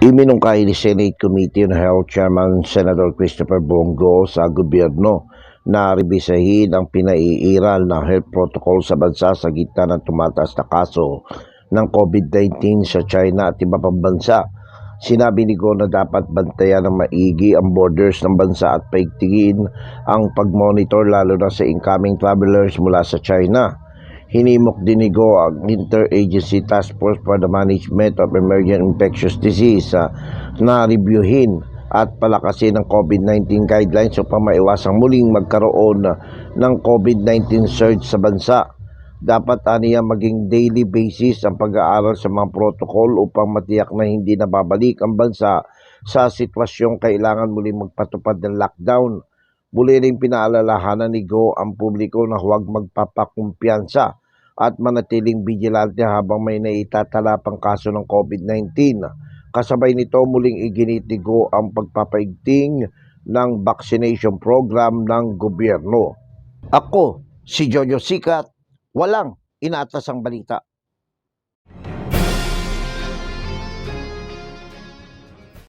Iminungkahi ni Senate Committee on Health Chairman Senator Christopher Bongo sa gobyerno na rebisahin ang pinaiiral na health protocol sa bansa sa gitna ng tumataas na kaso ng COVID-19 sa China at iba pang bansa. Sinabi ni Go na dapat bantayan ng maigi ang borders ng bansa at paigtingin ang pag-monitor lalo na sa incoming travelers mula sa China. Hinimok din ni Go ang Interagency Task Force for the Management of Emergent Infectious Disease ah, na reviewin at palakasin ang COVID-19 guidelines upang maiwasang muling magkaroon ng COVID-19 surge sa bansa. Dapat aniya maging daily basis ang pag-aaral sa mga protocol upang matiyak na hindi na babalik ang bansa sa sitwasyong kailangan muling magpatupad ng lockdown. Muli rin pinaalalahanan ni Go ang publiko na huwag magpapakumpiyansa at manatiling vigilante habang may naitatala pang kaso ng COVID-19. Kasabay nito muling iginit ni Go ang pagpapaigting ng vaccination program ng gobyerno. Ako, si Jojo Sikat, walang inatas ang balita.